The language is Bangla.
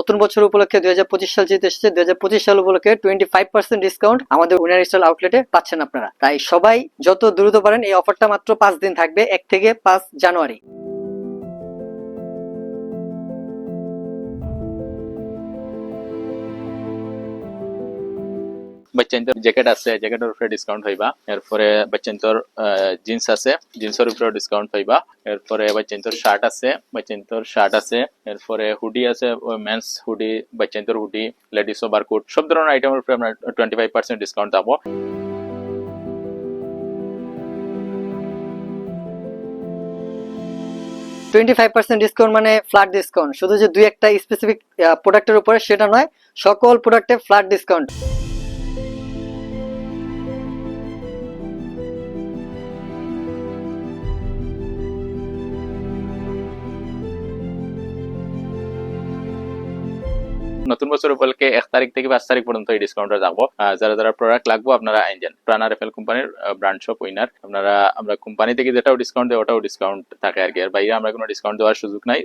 নতুন বছর উপলক্ষে দুই হাজার পঁচিশ সাল যেহেতু এসেছে। দুই হাজার পঁচিশ সাল উপলক্ষে টোয়েন্টি ফাইভ পার্সেন্ট ডিসকাউন্ট আমাদের উনার স্টল আউটলেটে পাচ্ছেন আপনারা। তাই সবাই যত দ্রুত পারেন, এই অফারটা মাত্র পাঁচ দিন থাকবে, এক থেকে পাঁচ জানুয়ারি। বাচ্চাইন্তর জ্যাকেট আছে জ্যাকেটের উপরে ডিসকাউন্ট হইবা। এরপরে বাচ্চাইন্তর জিন্স আছে জিন্সের উপরে ডিসকাউন্ট হইবা। এরপরে বাচ্চাইন্তর শার্ট আছে বাচ্চাইন্তর শার্ট আছে। এরপরে হুডি আছে মেন্স হুডি বাচ্চাইন্তর হুডি লেডিস ওভারকোট সব ধরনের আইটেমের উপরে আমরা টোয়েন্টি ফাইভ পার্সেন্ট ডিসকাউন্ট পাবো। টোয়েন্টি ফাইভ পার্সেন্ট ডিসকাউন্ট মানে ফ্ল্যাট ডিসকাউন্ট শুধু যে দুই একটা স্পেসিফিক প্রোডাক্টের উপরে, সেটা নয়, সকল প্রোডাক্টে ফ্ল্যাট ডিসকাউন্ট নতুন বছর উপলক্ষে এক তারিখ থেকে পাঁচ তারিখ পর্যন্ত এই ডিসকাউন্টটা যাব। যারা যারা প্রোডাক্ট লাগবো, আপনারা আইনজেন প্রাণার এফএল কোম্পানির ব্র্যান্ড শপ উইনার আপনারা, আমরা কোম্পানি থেকে যেটাও ডিসকাউন্ট দেয় ওটাও ডিসকাউন্ট থাকে আর কি। আর বাইরে আমরা কোনো ডিসকাউন্ট দেওয়ার সুযোগ নাই।